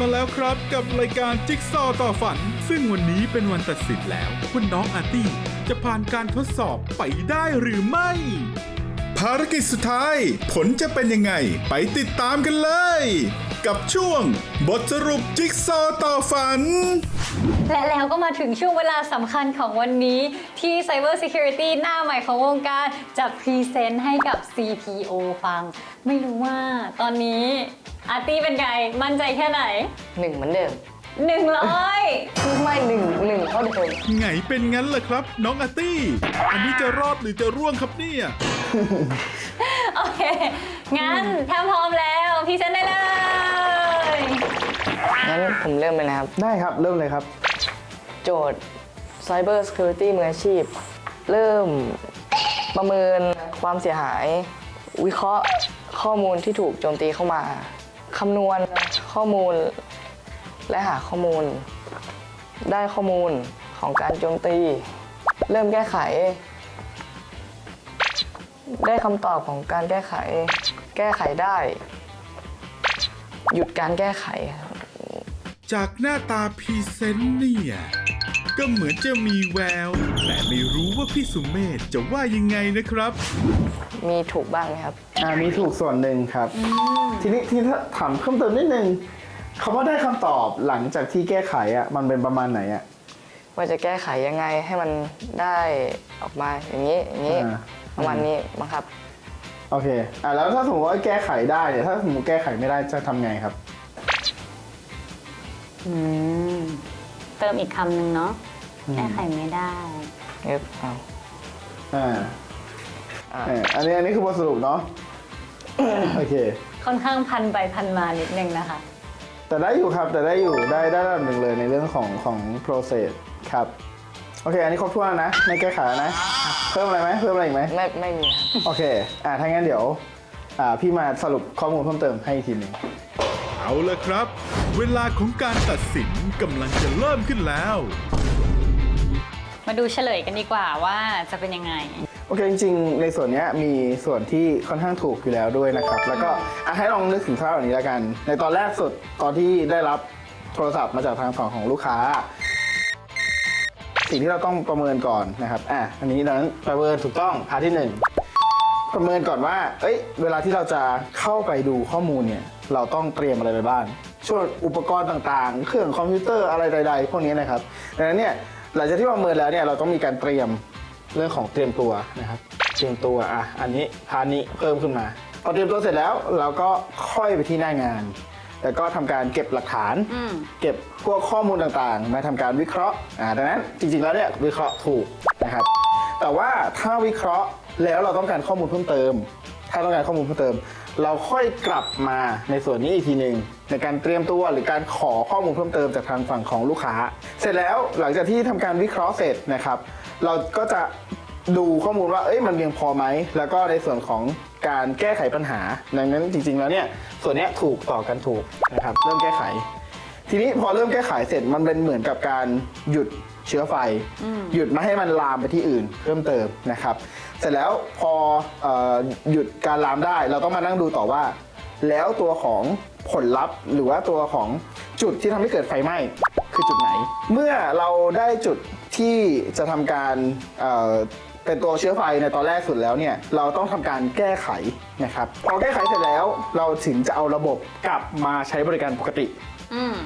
มาแล้วครับกับรายการจิ๊กซอว์ต่อฝัน ซึ่งวันนี้เป็นวันตัดสินแล้ว คุณน้องอาร์ตี้จะผ่านการทดสอบไปได้หรือไม่ ภารกิจสุดท้าย ผลจะเป็นยังไง ไปติดตามกันเลย กับช่วง บทสรุปจิ๊กซอว์ต่อฝัน และแล้วก็มาถึงช่วงเวลาสำคัญของวันนี้ที่ Cyber Security หน้าใหม่ของวงการจะพรีเซนต์ให้กับ CPO ฟัง ไม่รู้ว่าตอนนี้อาร์ตี้เป็นไง มั่นใจแค่ไหน หนึ่งเหมือนเดิม 100ไม่หนึ่งหนึ่งเท่าเดิมไงเป็นงั้นล่ะครับ น้องอาร์ตี้ อันนี้จะรอดหรือจะร่วงครับเนี่ย โอเค งั้นถ้าพร้อมแล้วพรีเซนต์ได้เลย งั้นผมเริ่มเลยนะครับ ได้ครับ เริ่มเลยครับ โจทย์ Cyber Security มืออาชีพ เริ่มประเมินความเสียหาย วิเคราะห์ข้อมูลที่ถูกโจมตีเข้ามาคำนวณข้อมูล และหาข้อมูล ได้ข้อมูลของการโจมตี เริ่มแก้ไข ได้คำตอบของการแก้ไข แก้ไขได้ หยุดการแก้ไขครับจากหน้าตาพรีเซนต์เนี่ย ก็เหมือนจะมีแวว แต่ไม่รู้ว่าพี่สุมเมธจะว่ายังไงนะครับ มีถูกบ้างไหมครับ อ่ามีถูกส่วนหนึ่งครับ ทีนี้ที่ถ้าถามเพิ่มเติมนิดนึง คำว่าได้คำตอบหลังจากที่แก้ไขอะมันเป็นประมาณไหนอะว่าจะแก้ไขยังไงให้มันได้ออกมาอย่างนี้อย่างนี้อ่าประมาณนี้มั้งครับ โอเคอ่าแล้วถ้าสมมติว่าแก้ไขได้เนี่ยถ้าสมมติแก้ไขไม่ได้จะทำไงครับ อืมเติมอีกคำหนึ่งเนาะแก้ไขไม่ได้เอ๊บเอาอ่าอ่า เอ่ออันนี้อันนี้คือบทสรุปเนาะ โอเค ค่อนข้างพันไปพันมานิดนึงนะคะ แต่ได้อยู่ครับแต่ได้อยู่ได้ได้ระดับหนึ่งเลยในเรื่องของของ process ครับ โอเค อันนี้ครบถ้วนแล้วนะ ไม่แก้ไขแล้วนะ เพิ่มอะไรไหมเพิ่มอะไรอีกไหมไม่ไม่มีครับ โอเค อ่าถ้างั้นเดี๋ยว อ่า พี่มาสรุปข้อมูลเพิ่มเติมให้อีกทีหนึ่งเอาละครับ เวลาของการตัดสินกำลังจะเริ่มขึ้นแล้ว มาดูเฉลยกันดีกว่าว่าจะเป็นยังไง โอเคจริงๆ ในส่วนนี้มีส่วนที่ค่อนข้างถูกอยู่แล้วด้วยนะครับ แล้วก็อะให้ลองนึกถึงภาพแบบนี้แล้วกัน ในตอนแรกสุดตอนที่ได้รับโทรศัพท์มาจากทางฝั่งของลูกค้า สิ่งที่เราต้องประเมินก่อนนะครับอะอันนี้ดังนั้นประเมินถูกต้องพาที่หนึ่งประเมินก่อนว่า เอ้ย เวลาที่เราจะเข้าไปดูข้อมูลเนี่ยเราต้องเตรียมอะไรไปบ้างช่วยอุปกรณ์ต่างๆ เครื่องคอมพิวเตอร์อะไรใด ๆ พวกนี้นะครับดังนั้นเนี่ยหลังจากที่ประเมินแล้วเนี่ยเราต้องมีการเตรียม เรื่องของเตรียมตัวนะครับ เตรียมตัวอะอันนี้พาร์ทนี้เพิ่มขึ้นมาพอเตรียมตัวเสร็จแล้วเราก็ค่อยไปที่หน้างาน แล้วก็ทำการเก็บหลักฐาน อืม เก็บพวกข้อมูลต่างๆ มาทำการวิเคราะห์อ่าดังนั้นจริงๆ แล้วเนี่ยวิเคราะห์ถูกนะครับ แต่ว่าถ้าวิเคราะห์แล้วเราต้องการข้อมูลเพิ่มเติม ถ้าต้องการข้อมูลเพิ่มเติม เราค่อยกลับมาในส่วนนี้อีกทีหนึ่งในการเตรียมตัวหรือการขอข้อมูลเพิ่มเติมจากทางฝั่งของลูกค้า เสร็จแล้วหลังจากที่ทำการวิเคราะห์เสร็จนะครับ เราก็จะดูข้อมูลว่าเอ้ยมันเพียงพอไหม แล้วก็ในส่วนของการแก้ไขปัญหา ดังนั้นจริง ๆ แล้วเนี่ยส่วนนี้ถูกต่อกันถูกนะครับเริ่มแก้ไข ทีนี้พอเริ่มแก้ไขเสร็จมันเป็นเหมือนกับการหยุดเชื้อไฟ หยุดไม่ให้มันลามไปที่อื่นเพิ่มเติมนะครับ เสร็จแล้วพอเออหยุดการลามได้ เราต้องมานั่งดูต่อว่า แล้วตัวของผลลัพธ์ หรือว่าตัวของจุดที่ทำให้เกิดไฟไหม้คือจุดไหน เมื่อเราได้จุดที่จะทำการเอ่อเป็นตัวเชื้อไฟในตอนแรกสุดแล้วเนี่ยเราต้องทำการแก้ไขนะครับพอแก้ไขเสร็จแล้วเราถึงจะเอาระบบกลับมาใช้บริการปกติ อืม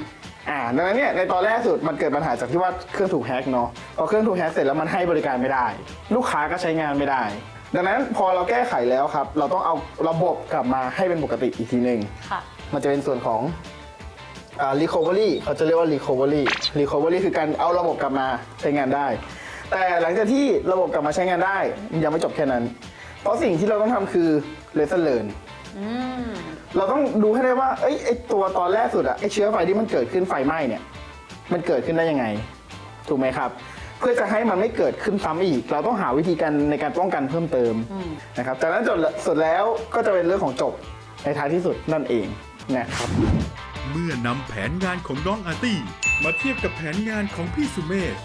อ่าดังนั้นเนี่ยในตอนแรกสุดมันเกิดปัญหาจากที่ว่าเครื่องถูกแฮ็กเนาะพอเครื่องถูกแฮ็กเสร็จแล้วมันให้บริการไม่ได้ ลูกค้าก็ใช้งานไม่ได้ ดังนั้นพอเราแก้ไขแล้วครับ เราต้องเอาระบบกลับมาให้เป็นปกติอีกทีหนึ่งค่ะ มันจะเป็นส่วนของอ่า recovery เขาจะเรียกว่า recovery recovery คือการเอาระบบกลับมาใช้งานได้ แต่หลังจากที่ระบบกลับมาใช้งานได้ยังไม่จบแค่นั้น เพราะสิ่งที่เราต้องทำคือ lesson learn อืม เราต้องดูให้ได้ว่าเอ้ยไอตัวตอนแรกสุดอะไอเชื้อไฟที่มันเกิดขึ้นไฟไหม้เนี่ย มันเกิดขึ้นได้ยังไง ถูกไหมครับ เพื่อจะให้มันไม่เกิดขึ้นซ้ำอีก เราต้องหาวิธีการในการป้องกันเพิ่มเติมนะครับจากนั้นจบสุดแล้วก็จะเป็นเรื่องของจบในท้ายที่สุดนั่นเองนะครับเมื่อนำแผนงานของน้องอาร์ตี้มาเทียบกับแผนงานของพี่สุเมธ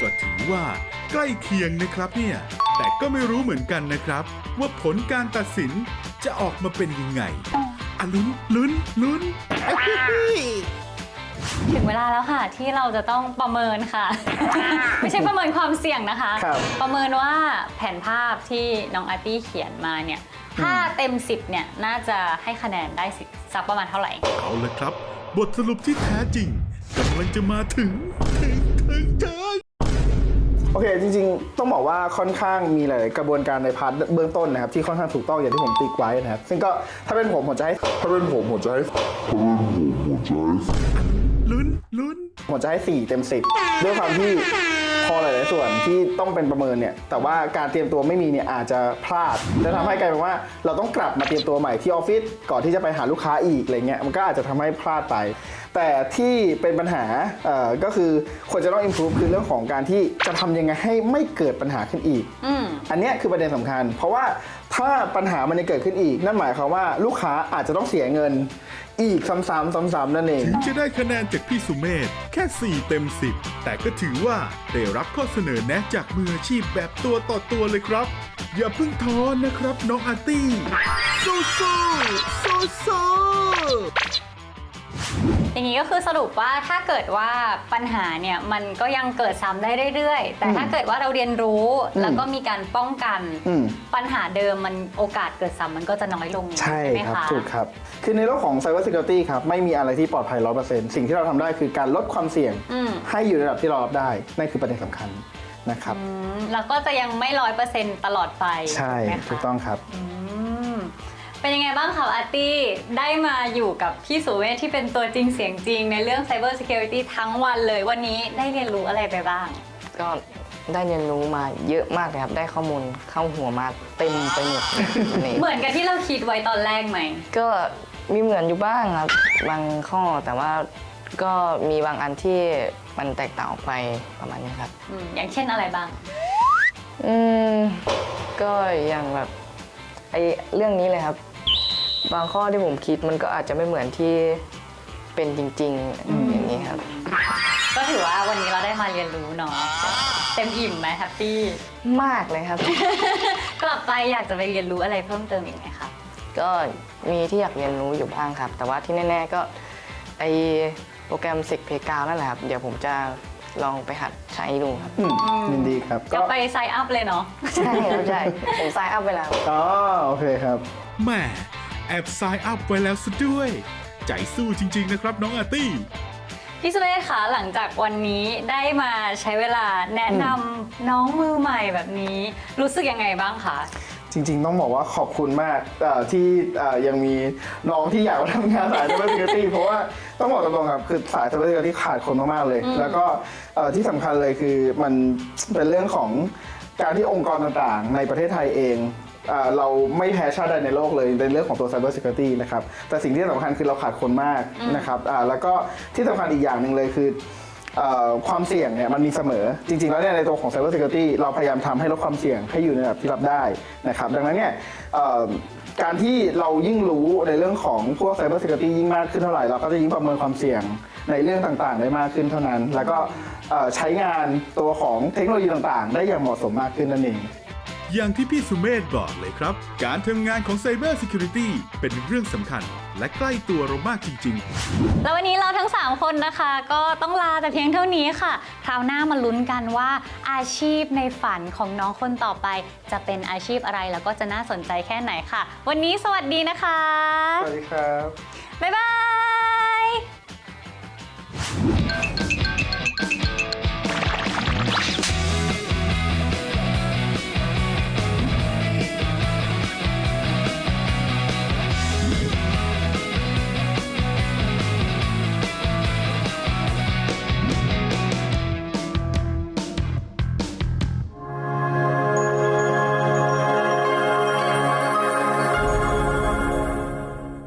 ก็ถือว่าใกล้เคียงนะครับเนี่ย แต่ก็ไม่รู้เหมือนกันนะครับ ว่าผลการตัดสินจะออกมาเป็นยังไง อะลุ้นลุ้นลุ้นถึงเวลาแล้วค่ะ ที่เราจะต้องประเมินค่ะ ไม่ใช่ประเมินความเสี่ยงนะคะ ครับ ประเมินว่าแผนภาพที่น้องอาร์ตี้เขียนมาเนี่ยถ้าเต็ม 10เนี่ยน่าจะให้คะแนนได้สิสักประมาณเท่าไหร่ เอาละครับ บทสรุปที่แท้จริงกำลังจะมาถึง ถึง ถึง ถึง โอเค จริงๆ ต้องบอกว่าค่อนข้างมีหลายๆกระบวนการในพาร์ทเบื้องต้นนะครับ ที่ค่อนข้างถูกต้องอย่างที่ผมติ๊กไว้นะครับ ซึ่งก็ถ้าเป็นผมผมจะให้ถ้าเป็นผมผมจะให้ลุ้นลุ้นผมจะให้ 4 เต็ม 10 ด้วยความที่พ อหลาย ๆ ส่วนที่ต้องเป็นประเมินเนี่ย แต่ว่าการเตรียมตัวไม่มีเนี่ยอาจจะพลาดจะทำให้กลายเป็นว่าเราต้องกลับมาเตรียมตัวใหม่ที่ออฟฟิศก่อนที่จะไปหาลูกค้าอีกอะไรเงี้ยมันก็อาจจะทำให้พลาดไป แต่ที่เป็นปัญหาเอ่อก็คือควรจะต้อง improve คือเรื่องของการที่จะทำยังไงให้ไม่เกิดปัญหาขึ้นอีก อืม อันเนี้ยคือประเด็นสำคัญ เพราะว่าถ้าปัญหามันจะเกิดขึ้นอีก นั่นหมายความว่าลูกค้าอาจจะต้องเสียเงิน อีกซ้ำๆซ้ำๆนั่นเอง ถึงจะได้คะแนนจากพี่สุเมธแค่ 4 เต็ม 10 แต่ก็ถือว่าได้รับข้อเสนอแนะจากมืออาชีพแบบตัวต่อตัวเลยครับ อย่าเพิ่งท้อนะครับน้องอาร์ตี้สู้ๆสู้ๆ อย่างนี้ก็คือสรุปว่าถ้าเกิดว่าปัญหาเนี่ยมันก็ยังเกิดซ้ำได้เรื่อยๆ แต่ถ้าเกิดว่าเราเรียนรู้แล้วก็มีการป้องกันอืม ปัญหาเดิมมันโอกาสเกิดซ้ำมันก็จะน้อยลงใช่ไหมครับ คะ ถูกครับ คือในโลกของ Cyber Security ครับ ไม่มีอะไรที่ปลอดภัย 100%สิ่งที่เราทำได้คือการลดความเสี่ยง อืม ให้อยู่ในระดับที่เรารับได้ นั่นคือประเด็นสำคัญนะครับ อืมแล้วก็จะยังไม่ร้อยเปอร์เซ็นต์ตลอดไปใช่ ไหมคะถูกต้องครับ อืม เป็นยังไงบ้างคะอาร์ตี้ได้มาอยู่กับพี่สุเวทที่เป็นตัวจริงเสียงจริง ในเรื่อง Cyber Security ทั้งวันเลยวันนี้ได้เรียนรู้อะไรไปบ้าง ก็ได้เรียนรู้มาเยอะมากเลยครับ ได้ข้อมูลเข้าหัวมาเต็มไปหมดนี่เหมือนกับที่เราคิดไว้ตอนแรกไหม ก็มีเหมือนอยู่บ้างครับ บางข้อแต่ว่าก็มีบางอันที่มันแตกต่างออกไปประมาณนี้ครับ อืมอย่างเช่นอะไรบ้าง อืมก็อย่างแบบไอเรื่องนี้เลยครับ บางข้อที่ผมคิดมันก็อาจจะไม่เหมือนที่เป็นจริง ๆ อย่างนี้ครับ ก็ถือว่าวันนี้เราได้มาเรียนรู้เนาะเต็มอิ่มไหมแฮปปี้ มากเลยครับ กลับไปอยากจะไปเรียนรู้อะไรเพิ่มเติมอีกไหมคะก็มีที่อยากเรียนรู้อยู่บ้างครับ แต่ว่าที่แน่ ๆ ก็ไอโปรแกรม s ิกเพกาวนั่นแหละครับ เดี๋ยวผมจะลองไปหัดใช้ดูครับ อืมยินดีครับจะไปไซอัพเลยเนาะ ใช่ครับใช่ผมไซน์อัพไปแล้วอ๋อโอเคครับ แหม่ แอบซายอัพไว้แล้วซะด้วย ใจสู้จริง ๆ นะครับน้องอาร์ตี้ พี่สุเมธคะหลังจากวันนี้ได้มาใช้เวลาแนะนำน้องมือใหม่แบบนี้ รู้สึกยังไงบ้างคะ จริงๆ ต้องบอกว่าขอบคุณมากเอ่อที่เอ่อยังมีน้องที่อยากมาทำงานสาย Cyber Security เพราะว่าต้องบอกตรงๆครับคือสาย Cyber Security ขาดคนมากๆเลย แล้วก็เอ่อที่สำคัญเลยคือมันเป็นเรื่องของการที่องค์กรต่างๆ ในประเทศไทยเอง เอ่อเราไม่แพ้ชาติใดในโลกเลยในเรื่องของตัว Cyber Security นะครับ แต่สิ่งที่สำคัญคือเราขาดคนมากนะครับอ่าแล้วก็ที่สำคัญอีกอย่างหนึ่งเลยคือเอ่อความเสี่ยงเนี่ยมันมีเสมอ จริง ๆ แล้วเนี่ยในตัวของ Cyber Security เราพยายามทำให้ลดความเสี่ยงให้อยู่ในระดับที่รับได้นะครับดังนั้นเนี่ยเอ่อการที่เรายิ่งรู้ในเรื่องของพวก Cyber Security ยิ่งมากขึ้นเท่าไหร่ เราก็จะยิ่งประเมินความเสี่ยงในเรื่องต่างๆ ได้มากขึ้นเท่านั้น แล้วก็เอ่อใช้งานตัวของเทคโนโลยีต่างๆ ได้อย่างเหมาะสมมากขึ้นนั่นเอง อย่างที่พี่สุเมธบอกเลยครับ การทำงานของ Cyber Security เป็นเรื่องสำคัญ และใกล้ตัวเรามากจริง ๆ แล้ววันนี้เราทั้ง 3 คนนะคะ ก็ต้องลาแต่เพียงเท่านี้ค่ะ คราวหน้ามาลุ้นกันว่าอาชีพในฝันของน้องคนต่อไป จะเป็นอาชีพอะไรแล้วก็จะน่าสนใจแค่ไหนค่ะ วันนี้สวัสดีนะคะ สวัสดีครับ บ๊ายบาย